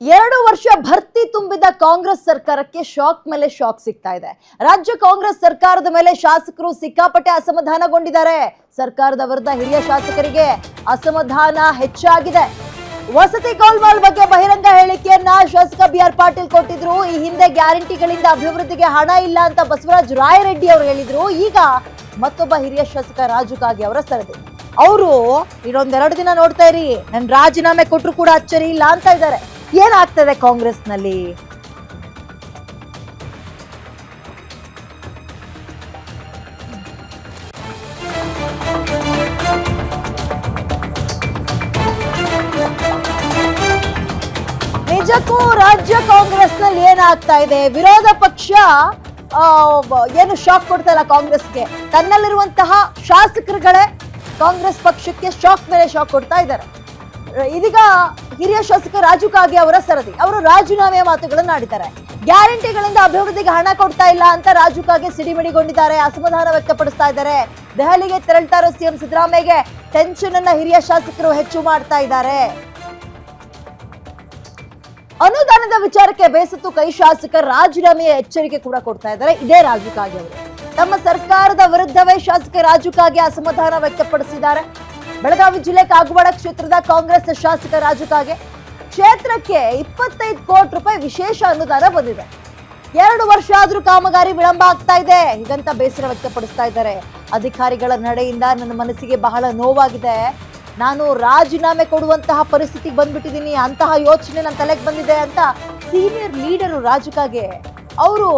ಎರಡು ವರ್ಷ ಭರ್ತಿ ತುಂಬಿದ ಕಾಂಗ್ರೆಸ್ ಸರ್ಕಾರಕ್ಕೆ ಶಾಕ್ ಮೇಲೆ ಶಾಕ್ ಸಿಗ್ತಾ ಇದೆ. ರಾಜ್ಯ ಕಾಂಗ್ರೆಸ್ ಸರ್ಕಾರದ ಮೇಲೆ ಶಾಸಕರು ಸಿಕ್ಕಾಪಟ್ಟೆ ಅಸಮಾಧಾನಗೊಂಡಿದ್ದಾರೆ. ಸರ್ಕಾರದ ವಿರುದ್ಧ ಹಿರಿಯ ಶಾಸಕರಿಗೆ ಅಸಮಾಧಾನ ಹೆಚ್ಚಾಗಿದೆ. ವಸತಿ ಗೋಲ್ಮಾಲ್ ಬಗ್ಗೆ ಬಹಿರಂಗ ಹೇಳಿಕೆಯನ್ನ ಶಾಸಕ ಬಿ ಆರ್ ಪಾಟೀಲ್ ಕೊಟ್ಟಿದ್ರು. ಈ ಹಿಂದೆ ಗ್ಯಾರಂಟಿಗಳಿಂದ ಅಭಿವೃದ್ಧಿಗೆ ಹಣ ಇಲ್ಲ ಅಂತ ಬಸವರಾಜ್ ರಾಯರೆಡ್ಡಿ ಅವರು ಹೇಳಿದ್ರು. ಈಗ ಮತ್ತೊಬ್ಬ ಹಿರಿಯ ಶಾಸಕ ರಾಜು ಕಾಗೆ ಅವರ ಸರದಿ. ಅವರು, ಇನ್ನೊಂದೆರಡು ದಿನ ನೋಡ್ತಾ ಇರಿ. ನನ್ನ ರಾಜೀನಾಮೆ ಕೊಟ್ಟರು ಕೂಡ ಅಚ್ಚರಿ ಇಲ್ಲ ಅಂತ ಇದ್ದಾರೆ. ಏನಾಗ್ತದೆ ಕಾಂಗ್ರೆಸ್ನಲ್ಲಿ? ನಿಜಕ್ಕೂ ರಾಜ್ಯ ಕಾಂಗ್ರೆಸ್ನಲ್ಲಿ ಏನಾಗ್ತಾ ಇದೆ? ವಿರೋಧ ಪಕ್ಷ ಏನು ಶಾಕ್ ಕೊಡ್ತಾ ಇಲ್ಲ ಕಾಂಗ್ರೆಸ್ಗೆ? ತನ್ನಲ್ಲಿರುವಂತಹ ಶಾಸಕರುಗಳೇ ಕಾಂಗ್ರೆಸ್ ಪಕ್ಷಕ್ಕೆ ಶಾಕ್ ಮೇಲೆ ಶಾಕ್ ಕೊಡ್ತಾ ಇದ್ದಾರೆ. ಇದೀಗ ಹಿರಿಯ ಶಾಸಕ ರಾಜು ಕಾಗೆ ಅವರ ಸರದಿ. ಅವರು ರಾಜೀನಾಮೆಯ ಮಾತುಗಳನ್ನು ಆಡಿದ್ದಾರೆ. ಗ್ಯಾರಂಟಿಗಳಿಂದ ಅಭಿವೃದ್ಧಿಗೆ ಹಣ ಕೊಡ್ತಾ ಇಲ್ಲ ಅಂತ ರಾಜು ಕಾಗೆ ಸಿಡಿಮಿಡಿಗೊಂಡಿದ್ದಾರೆ. ಅಸಮಾಧಾನ ವ್ಯಕ್ತಪಡಿಸ್ತಾ ಇದ್ದಾರೆ. ದೆಹಲಿಗೆ ತೆರಳ್ತಾರೋ ಸಿಎಂ ಸಿದ್ದರಾಮಯ್ಯಗೆ ಟೆನ್ಷನ್ ಅನ್ನ ಹಿರಿಯ ಶಾಸಕರು ಹೆಚ್ಚು ಮಾಡ್ತಾ ಇದ್ದಾರೆ. ಅನುದಾನದ ವಿಚಾರಕ್ಕೆ ಬೇಸತ್ತು ಕೈ ಶಾಸಕ ರಾಜೀನಾಮೆಯ ಎಚ್ಚರಿಕೆ ಕೂಡ ಕೊಡ್ತಾ ಇದ್ದಾರೆ. ಇದೇ ರಾಜು ಕಾಗೆ ಅವರು. ತಮ್ಮ ಸರ್ಕಾರದ ವಿರುದ್ಧವೇ ಶಾಸಕ ರಾಜು ಕಾಗೆ ಅಸಮಾಧಾನ ವ್ಯಕ್ತಪಡಿಸಿದ್ದಾರೆ. ಬೆಳಗಾವಿ ಜಿಲ್ಲೆ ಕಾಗವಾಡ ಕ್ಷೇತ್ರದ ಕಾಂಗ್ರೆಸ್ ಶಾಸಕ ರಾಜು ಕಾಗೆ ಕ್ಷೇತ್ರಕ್ಕೆ ಇಪ್ಪತ್ತೈದು ಕೋಟಿ ರೂಪಾಯಿ ವಿಶೇಷ ಅನುದಾನ ಬಂದಿದೆ. ಎರಡು ವರ್ಷ ಆದ್ರೂ ಕಾಮಗಾರಿ ವಿಳಂಬ ಆಗ್ತಾ ಇದೆ. ಹೀಗಂತ ಬೇಸರ ವ್ಯಕ್ತಪಡಿಸ್ತಾ ಇದ್ದಾರೆ. ಅಧಿಕಾರಿಗಳ ನಡೆಯಿಂದ ನನ್ನ ಮನಸ್ಸಿಗೆ ಬಹಳ ನೋವಾಗಿದೆ. ನಾನು ರಾಜೀನಾಮೆ ಕೊಡುವಂತಹ ಪರಿಸ್ಥಿತಿಗೆ ಬಂದ್ಬಿಟ್ಟಿದ್ದೀನಿ. ಅಂತಹ ಯೋಚನೆ ನನ್ನ ತಲೆಗೆ ಬಂದಿದೆ ಅಂತ ಸೀನಿಯರ್ ಲೀಡರು ರಾಜಕಾಗೆ ಅವರು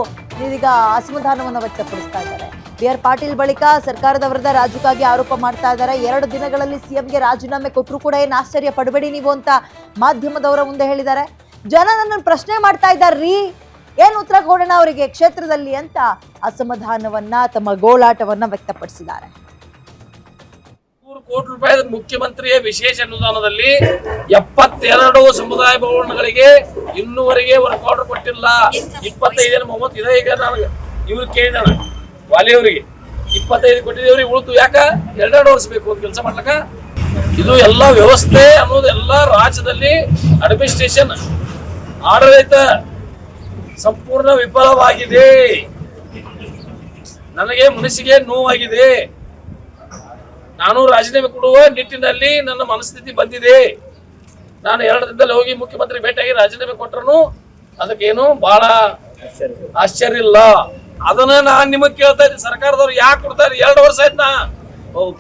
ಇದೀಗ ಅಸಮಾಧಾನವನ್ನು ವ್ಯಕ್ತಪಡಿಸ್ತಾ ಇದ್ದಾರೆ. ಬಿ ಆರ್ ಪಾಟೀಲ್ ಬಳಿಕ ಸರ್ಕಾರದ ವಿರುದ್ಧ ಆರೋಪ ಮಾಡ್ತಾ ಇದ್ದಾರೆ. ಎರಡು ದಿನಗಳಲ್ಲಿ ಸಿಎಂಗೆ ರಾಜೀನಾಮೆ ಕೊಟ್ಟರು ಕೂಡ ಏನು ಆಶ್ಚರ್ಯ ಪಡಬೇಡಿ ನೀವು ಅಂತ ಮಾಧ್ಯಮದವರ ಮುಂದೆ ಹೇಳಿದ್ದಾರೆ. ಜನ ನನ್ನನ್ನು ಪ್ರಶ್ನೆ ಮಾಡ್ತಾ ಇದ್ದಾರ್ರೀ. ಏನು ಉತ್ತರ ಕೊಡೋಣ ಅವರಿಗೆ? ಕ್ಷೇತ್ರದಲ್ಲಿ ಅಂತ ಅಸಮಾಧಾನವನ್ನ, ತಮ್ಮ ಗೋಳಾಟವನ್ನ ವ್ಯಕ್ತಪಡಿಸಿದ್ದಾರೆ. ಕೋಟಿ ರೂಪಾಯಿ ಮುಖ್ಯಮಂತ್ರಿಯ ವಿಶೇಷ ಅನುದಾನದಲ್ಲಿ ಎಪ್ಪತ್ತೆರಡು ಸಮುದಾಯ ಭವನಗಳಿಗೆ ಇನ್ನೂವರೆಗೆ ವರ್ಕ್ ಆರ್ಡರ್ ಕೊಟ್ಟಿಲ್ಲ. ಇಪ್ಪತ್ತೈದು ಮೂವತ್ತು ಇದೆ? ಈಗ ನಾನು ಇವ್ರು ಕೇಳಿದಾನ ವಾಲಿ ಇಪ್ಪತ್ತೈದು ಇಪ್ಪತ್ತೈದು ದೇವರಿಗೆ ಉಳಿತು. ಯಾಕ? ಎರಡೆರಡು ಬೇಕು ಒಂದು ಕೆಲಸ ಮಾಡ್ಲಕ್ಕ? ಇದು ಎಲ್ಲ ವ್ಯವಸ್ಥೆ ಅನ್ನೋದು ಎಲ್ಲ ರಾಜ್ಯದಲ್ಲಿ ಅಡ್ಮಿನಿಸ್ಟ್ರೇಷನ್, ಆಡಳಿತ ಸಂಪೂರ್ಣ ವಿಫಲವಾಗಿದೆ. ನನಗೆ ಮನಸ್ಸಿಗೆ ನೋವಾಗಿದೆ. ನಾನು ರಾಜೀನಾಮೆ ಕೊಡುವ ನಿಟ್ಟಿನಲ್ಲಿ ನನ್ನ ಮನಸ್ಥಿತಿ ಬಂದಿದೆ. ನಾನು ಎರಡು ದಿನದಲ್ಲಿ ಹೋಗಿ ಮುಖ್ಯಮಂತ್ರಿ ಭೇಟಿಯಾಗಿ ರಾಜೀನಾಮೆ ಕೊಟ್ಟರು ಅದಕ್ಕೇನು ಬಹಳ ಆಶ್ಚರ್ಯ ಇಲ್ಲ. ಅದನ್ನ ನಾನ್ ನಿಮಗ್ ಕೇಳ್ತಾ ಇದ್ದೀನಿ. ಸರ್ಕಾರದವ್ರು ಯಾಕೆ ಕೊಡ್ತಾರೆ ಎರಡು ವರ್ಷ ಆಯ್ತು ನಾ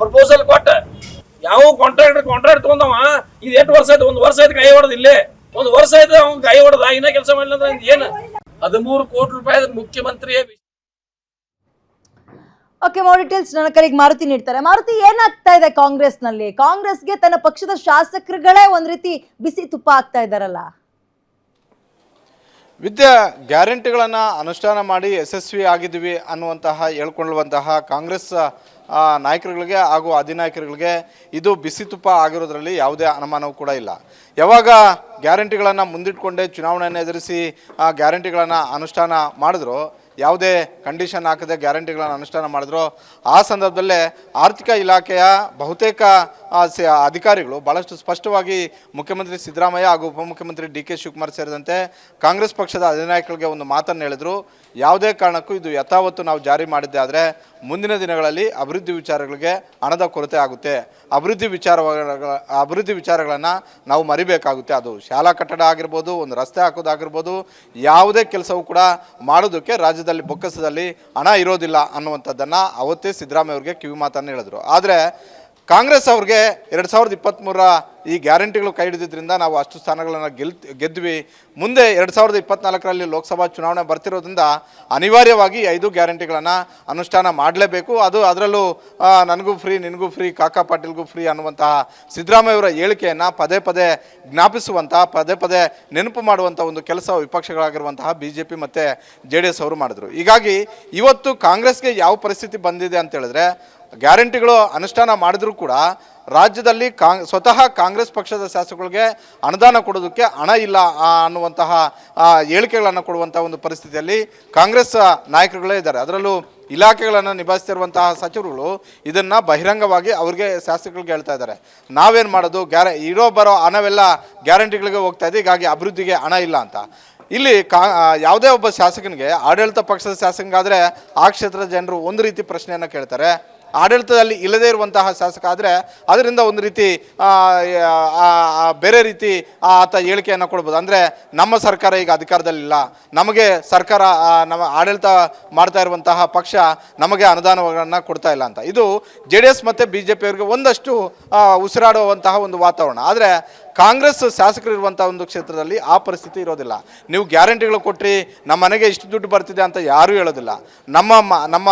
ಪ್ರಪೋಸಲ್ ಕೊಟ್ಟ. ಯಾವ ಕಾಂಟ್ರಾಕ್ಟರ್ ಕಾಂಟ್ರಾಕ್ಟ್ ತಗೊಂಡವ? ಇದು ಎಂಟು ವರ್ಷ ಆಯ್ತು? ಒಂದು ವರ್ಷ ಆಯ್ತು ಕೈ ಹೊಡೆದ ಇಲ್ಲೇ. ಒಂದು ವರ್ಷ ಆಯ್ತು ಅವ್ನು ಕೈ ಹೊಡೆದ ಇನ್ನ ಕೆಲಸ ಮಾಡಿಲ್ಲ ಅಂದ್ರೆ ಏನು? ಹದಿಮೂರು ಕೋಟಿ ರೂಪಾಯಿ ಮುಖ್ಯಮಂತ್ರಿಯೇ ಓಕೆ ಮೋರ್ ಡೀಟೇಲ್ಸ್ ನನ್ನ ಕರೆಗೆ ಮಾರುತಿ ನೀಡ್ತಾರೆ. ಮಾರುತಿ, ಏನಾಗ್ತಾ ಇದೆ ಕಾಂಗ್ರೆಸ್ನಲ್ಲಿ? ಕಾಂಗ್ರೆಸ್ಗೆ ತನ್ನ ಪಕ್ಷದ ಶಾಸಕರುಗಳೇ ಒಂದ್ ರೀತಿ ಬಿಸಿ ತುಪ್ಪ ಆಗ್ತಾ ಇದ್ದಾರಲ್ಲ. ವಿದ್ಯಾ ಗ್ಯಾರಂಟಿಗಳನ್ನು ಅನುಷ್ಠಾನ ಮಾಡಿ ಯಶಸ್ವಿ ಆಗಿದ್ವಿ ಅನ್ನುವಂತಹ ಹೇಳ್ಕೊಳ್ಳುವಂತಹ ಕಾಂಗ್ರೆಸ್ ನಾಯಕರುಗಳಿಗೆ ಹಾಗೂ ಅಧಿನಾಯಕರುಗಳಿಗೆ ಇದು ಬಿಸಿ ತುಪ್ಪ ಆಗಿರೋದ್ರಲ್ಲಿ ಯಾವುದೇ ಅನುಮಾನವೂ ಕೂಡ ಇಲ್ಲ. ಯಾವಾಗ ಗ್ಯಾರಂಟಿಗಳನ್ನು ಮುಂದಿಟ್ಕೊಂಡೇ ಚುನಾವಣೆಯನ್ನು ಎದುರಿಸಿ, ಆ, ಗ್ಯಾರಂಟಿಗಳನ್ನು ಅನುಷ್ಠಾನ ಮಾಡಿದ್ರು ಯಾವುದೇ ಕಂಡೀಷನ್ ಹಾಕದೆ ಗ್ಯಾರಂಟಿಗಳನ್ನು ಅನುಷ್ಠಾನ ಮಾಡಿದ್ರು, ಆ ಸಂದರ್ಭದಲ್ಲೇ ಆರ್ಥಿಕ ಇಲಾಖೆಯ ಬಹುತೇಕ ಅಧಿಕಾರಿಗಳು ಭಾಳಷ್ಟು ಸ್ಪಷ್ಟವಾಗಿ ಮುಖ್ಯಮಂತ್ರಿ ಸಿದ್ದರಾಮಯ್ಯ ಹಾಗೂ ಉಪಮುಖ್ಯಮಂತ್ರಿ ಡಿ ಕೆ ಶಿವಕುಮಾರ್ ಸೇರಿದಂತೆ ಕಾಂಗ್ರೆಸ್ ಪಕ್ಷದ ಅಧಿನಾಯಕರಿಗೆ ಒಂದು ಮಾತನ್ನು ಹೇಳಿದ್ರು. ಯಾವುದೇ ಕಾರಣಕ್ಕೂ ಇದು ಯಥಾವತ್ತು ನಾವು ಜಾರಿ ಮಾಡಿದ್ದೆ ಆದರೆ ಮುಂದಿನ ದಿನಗಳಲ್ಲಿ ಅಭಿವೃದ್ಧಿ ವಿಚಾರಗಳಿಗೆ ಹಣದ ಕೊರತೆ ಆಗುತ್ತೆ. ಅಭಿವೃದ್ಧಿ ವಿಚಾರ ಅಭಿವೃದ್ಧಿ ವಿಚಾರಗಳನ್ನು ನಾವು ಮರಿಬೇಕಾಗುತ್ತೆ. ಅದು ಶಾಲಾ ಕಟ್ಟಡ ಆಗಿರ್ಬೋದು, ಒಂದು ರಸ್ತೆ ಹಾಕೋದಾಗಿರ್ಬೋದು, ಯಾವುದೇ ಕೆಲಸವೂ ಕೂಡ ಮಾಡೋದಕ್ಕೆ ರಾಜ್ಯದಲ್ಲಿ ಬೊಕ್ಕಸದಲ್ಲಿ ಹಣ ಇರೋದಿಲ್ಲ ಅನ್ನುವಂಥದ್ದನ್ನು ಅವತ್ತೇ ಸಿದ್ದರಾಮಯ್ಯ ಅವ್ರಿಗೆ ಕಿವಿ ಮಾತನ್ನು ಹೇಳಿದ್ರು. ಆದರೆ ಕಾಂಗ್ರೆಸ್ ಅವ್ರಿಗೆ ಎರಡು ಸಾವಿರದ ಇಪ್ಪತ್ತ್ಮೂರರ ಈ ಗ್ಯಾರಂಟಿಗಳು ಕೈ ಹಿಡಿದಿದ್ದರಿಂದ ನಾವು ಅಷ್ಟು ಸ್ಥಾನಗಳನ್ನು ಗೆಲ್ ಗೆದ್ವಿ. ಮುಂದೆ ಎರಡು ಸಾವಿರದ ಇಪ್ಪತ್ತ್ನಾಲ್ಕರಲ್ಲಿ ಲೋಕಸಭಾ ಚುನಾವಣೆ ಬರ್ತಿರೋದ್ರಿಂದ ಅನಿವಾರ್ಯವಾಗಿ ಐದು ಗ್ಯಾರಂಟಿಗಳನ್ನು ಅನುಷ್ಠಾನ ಮಾಡಲೇಬೇಕು. ಅದು ಅದರಲ್ಲೂ ನನಗೂ ಫ್ರೀ, ನಿನಗೂ ಫ್ರೀ, ಕಾಕಾ ಪಾಟೀಲ್ಗೂ ಫ್ರೀ ಅನ್ನುವಂತಹ ಸಿದ್ದರಾಮಯ್ಯವರ ಹೇಳಿಕೆಯನ್ನು ಪದೇ ಪದೇ ಜ್ಞಾಪಿಸುವಂತಹ ಪದೇ ಪದೇ ನೆನಪು ಮಾಡುವಂಥ ಒಂದು ಕೆಲಸ ವಿಪಕ್ಷಗಳಾಗಿರುವಂತಹ ಬಿ ಜೆ ಪಿ ಮತ್ತು ಜೆ ಅವರು ಮಾಡಿದ್ರು. ಹೀಗಾಗಿ ಇವತ್ತು ಕಾಂಗ್ರೆಸ್ಗೆ ಯಾವ ಪರಿಸ್ಥಿತಿ ಬಂದಿದೆ ಅಂತ ಹೇಳಿದ್ರೆ ಗ್ಯಾರಂಟಿಗಳು ಅನುಷ್ಠಾನ ಮಾಡಿದರೂ ಕೂಡ ರಾಜ್ಯದಲ್ಲಿ ಕಾಂಗ್, ಸ್ವತಃ ಕಾಂಗ್ರೆಸ್ ಪಕ್ಷದ ಶಾಸಕರಿಗೆ ಅನುದಾನ ಕೊಡೋದಕ್ಕೆ ಹಣ ಇಲ್ಲ ಅನ್ನುವಂತಹ ಹೇಳಿಕೆಗಳನ್ನು ಕೊಡುವಂಥ ಒಂದು ಪರಿಸ್ಥಿತಿಯಲ್ಲಿ ಕಾಂಗ್ರೆಸ್ ನಾಯಕರುಗಳೇ ಇದ್ದಾರೆ. ಅದರಲ್ಲೂ ಇಲಾಖೆಗಳನ್ನು ನಿಭಾಯಿಸ್ತಿರುವಂತಹ ಸಚಿವರುಗಳು ಇದನ್ನು ಬಹಿರಂಗವಾಗಿ ಅವ್ರಿಗೆ ಶಾಸಕರಿಗೆ ಹೇಳ್ತಾ ಇದ್ದಾರೆ. ನಾವೇನು ಮಾಡೋದು? ಗ್ಯಾರ, ಇರೋ ಬರೋ ಹಣವೆಲ್ಲ ಗ್ಯಾರಂಟಿಗಳಿಗೆ ಹೋಗ್ತಾ ಇದೆ, ಹೀಗಾಗಿ ಅಭಿವೃದ್ಧಿಗೆ ಹಣ ಇಲ್ಲ ಅಂತ. ಇಲ್ಲಿ ಕಾ ಯಾವುದೇ ಒಬ್ಬ ಶಾಸಕನಿಗೆ ಆಡಳಿತ ಪಕ್ಷದ ಶಾಸಕನಿಗಾದರೆ ಆ ಕ್ಷೇತ್ರದ ಜನರು ಒಂದು ರೀತಿ ಪ್ರಶ್ನೆಯನ್ನು ಕೇಳ್ತಾರೆ. ಆಡಳಿತದಲ್ಲಿ ಇಲ್ಲದೇ ಇರುವಂತಹ ಶಾಸಕ ಆದರೆ ಅದರಿಂದ ಒಂದು ರೀತಿ ಬೇರೆ ರೀತಿ ಆತ ಹೇಳಿಕೆಯನ್ನು ಕೊಡ್ಬೋದು. ಅಂದರೆ ನಮ್ಮ ಸರ್ಕಾರ ಈಗ ಅಧಿಕಾರದಲ್ಲಿಲ್ಲ ನಮಗೆ ಸರ್ಕಾರ ನಮ್ಮ ಆಡಳಿತ ಮಾಡ್ತಾ ಇರುವಂತಹ ಪಕ್ಷ ನಮಗೆ ಅನುದಾನಗಳನ್ನು ಕೊಡ್ತಾ ಇಲ್ಲ ಅಂತ. ಇದು ಜೆ ಡಿ ಎಸ್ ಮತ್ತು ಬಿ ಜೆ ಪಿಯವರಿಗೆ ಒಂದಷ್ಟು ಉಸಿರಾಡುವಂತಹ ಒಂದು ವಾತಾವರಣ. ಆದರೆ ಕಾಂಗ್ರೆಸ್ ಶಾಸಕರು ಇರುವಂಥ ಒಂದು ಕ್ಷೇತ್ರದಲ್ಲಿ ಆ ಪರಿಸ್ಥಿತಿ ಇರೋದಿಲ್ಲ. ನೀವು ಗ್ಯಾರಂಟಿಗಳು ಕೊಟ್ಟರೆ ನಮ್ಮ ಮನೆಗೆ ಇಷ್ಟು ದುಡ್ಡು ಬರ್ತಿದೆ ಅಂತ ಯಾರೂ ಹೇಳೋದಿಲ್ಲ. ನಮ್ಮ ನಮ್ಮ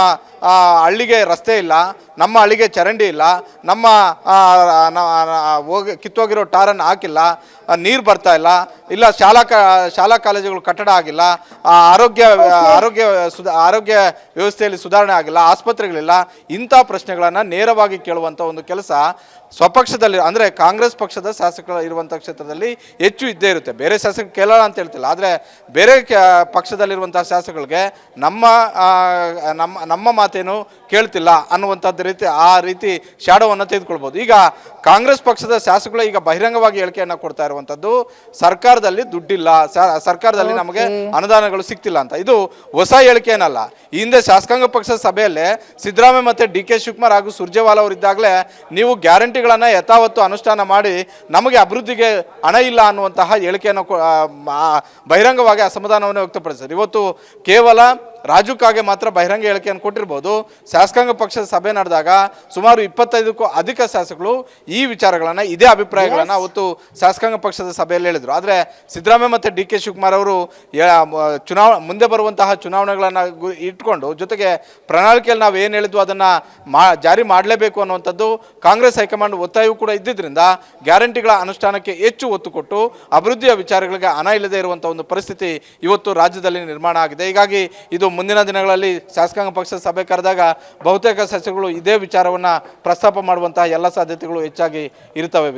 ಹಳ್ಳಿಗೆ ರಸ್ತೆ ಇಲ್ಲ, ನಮ್ಮ ಹಳ್ಳಿಗೆ ಚರಂಡಿ ಇಲ್ಲ, ನಮ್ಮ ಹೋಗಿ ಕಿತ್ತೋಗಿರೋ ಟಾರನ್ನು ಹಾಕಿಲ್ಲ ನೀರು ಬರ್ತಾ ಇಲ್ಲ ಇಲ್ಲ, ಶಾಲಾ ಶಾಲಾ ಕಾಲೇಜುಗಳು ಕಟ್ಟಡ ಆಗಿಲ್ಲ ಆರೋಗ್ಯ ಆರೋಗ್ಯ ಸುಧಾ, ಆರೋಗ್ಯ ವ್ಯವಸ್ಥೆಯಲ್ಲಿ ಸುಧಾರಣೆ ಆಗಿಲ್ಲ, ಆಸ್ಪತ್ರೆಗಳಿಲ್ಲ, ಇಂಥ ಪ್ರಶ್ನೆಗಳನ್ನು ನೇರವಾಗಿ ಕೇಳುವಂಥ ಒಂದು ಕೆಲಸ ಸ್ವಪಕ್ಷದಲ್ಲಿ, ಅಂದರೆ ಕಾಂಗ್ರೆಸ್ ಪಕ್ಷದ ಶಾಸಕರು ಇರುವಂಥ ಕ್ಷೇತ್ರದಲ್ಲಿ ಹೆಚ್ಚು ಇದ್ದೇ ಇರುತ್ತೆ. ಬೇರೆ ಶಾಸಕರು ಕೇಳೋಣ ಅಂತ ಹೇಳ್ತಿಲ್ಲ, ಆದರೆ ಬೇರೆ ಪಕ್ಷದಲ್ಲಿರುವಂಥ ಶಾಸಕರಿಗೆ ನಮ್ಮ ನಮ್ಮ ನಮ್ಮ ಮಾತೇನು ಕೇಳ್ತಿಲ್ಲ ಅನ್ನುವಂಥದ್ದು ರೀತಿ, ಆ ರೀತಿ ಶಾಡೋವನ್ನು ತೆಗೆದುಕೊಳ್ಬೋದು. ಈಗ ಕಾಂಗ್ರೆಸ್ ಪಕ್ಷದ ಶಾಸಕರು ಈಗ ಬಹಿರಂಗವಾಗಿ ಹೇಳಿಕೆಯನ್ನು ಕೊಡ್ತಾ ಇರುವಂಥದ್ದು ಸರ್ಕಾರದಲ್ಲಿ ದುಡ್ಡಿಲ್ಲ ಸರ್ಕಾರದಲ್ಲಿ ನಮಗೆ ಅನುದಾನಗಳು ಸಿಗ್ತಿಲ್ಲ ಅಂತ. ಇದು ಹೊಸ ಹೇಳಿಕೆ ಏನಲ್ಲ ಹಿಂದೆ ಶಾಸಕಾಂಗ ಪಕ್ಷದ ಸಭೆಯಲ್ಲೇ ಸಿದ್ದರಾಮಯ್ಯ ಮತ್ತು ಡಿ ಕೆ ಶಿವಕುಮಾರ್ ಹಾಗೂ ಸುರ್ಜೇವಾಲ ಅವರು ಇದ್ದಾಗಲೇ ನೀವು ಗ್ಯಾರಂಟಿಗಳನ್ನು ಯಥಾವತ್ತು ಅನುಷ್ಠಾನ ಮಾಡಿ ನಮಗೆ ಅಭಿವೃದ್ಧಿಗೆ ಹಣ ಇಲ್ಲ ಅನ್ನುವಂತಹ ಹೇಳಿಕೆಯನ್ನು ಬಹಿರಂಗವಾಗಿ ಅಸಮಾಧಾನವನ್ನು ವ್ಯಕ್ತಪಡಿಸಿದ್ರು ಇವತ್ತು ಕೇವಲ ರಾಜು ಕಾಗೆ ಮಾತ್ರ ಬಹಿರಂಗ ಹೇಳಿಕೆಯನ್ನು ಕೊಟ್ಟಿರ್ಬೋದು. ಶಾಸಕಾಂಗ ಪಕ್ಷದ ಸಭೆ ನಡೆದಾಗ ಸುಮಾರು ಇಪ್ಪತ್ತೈದಕ್ಕೂ ಅಧಿಕ ಶಾಸಕರು ಈ ವಿಚಾರಗಳನ್ನು ಇದೇ ಅಭಿಪ್ರಾಯಗಳನ್ನು ಅವತ್ತು ಶಾಸಕಾಂಗ ಪಕ್ಷದ ಸಭೆಯಲ್ಲಿ ಹೇಳಿದರು. ಆದರೆ ಸಿದ್ದರಾಮಯ್ಯ ಮತ್ತು ಡಿ ಕೆ ಶಿವಕುಮಾರ್ ಅವರು ಚುನಾವ ಮುಂದೆ ಬರುವಂತಹ ಚುನಾವಣೆಗಳನ್ನು ಗು- ಇಟ್ಕೊಂಡು ಜೊತೆಗೆ ಪ್ರಣಾಳಿಕೆಯಲ್ಲಿ ನಾವು ಏನು ಹೇಳಿದ್ವು ಅದನ್ನು ಮಾ ಜಾರಿ ಮಾಡಲೇಬೇಕು ಅನ್ನುವಂಥದ್ದು ಕಾಂಗ್ರೆಸ್ ಹೈಕಮಾಂಡ್ ಒತ್ತಾಯವೂ ಕೂಡ ಇದ್ದಿದ್ದರಿಂದ ಗ್ಯಾರಂಟಿಗಳ ಅನುಷ್ಠಾನಕ್ಕೆ ಹೆಚ್ಚು ಒತ್ತು ಕೊಟ್ಟು ಅಭಿವೃದ್ಧಿಯ ವಿಚಾರಗಳಿಗೆ ಹಣ ಇಲ್ಲದೆ ಇರುವಂಥ ಒಂದು ಪರಿಸ್ಥಿತಿ ಇವತ್ತು ರಾಜ್ಯದಲ್ಲಿ ನಿರ್ಮಾಣ ಆಗಿದೆ. ಹೀಗಾಗಿ ಇದು ಮುಂದಿನ ದಿನಗಳಲ್ಲಿ ಶಾಸಕಾಂಗ ಪಕ್ಷದ ಸಭೆ ಕರೆದಾಗ ಬಹುತೇಕ ಸಸ್ಯಗಳು ಇದೇ ವಿಚಾರವನ್ನು ಪ್ರಸ್ತಾಪ ಮಾಡುವಂತಹ ಎಲ್ಲ ಸಾಧ್ಯತೆಗಳು ಹೆಚ್ಚಾಗಿ ಇರ್ತವೆ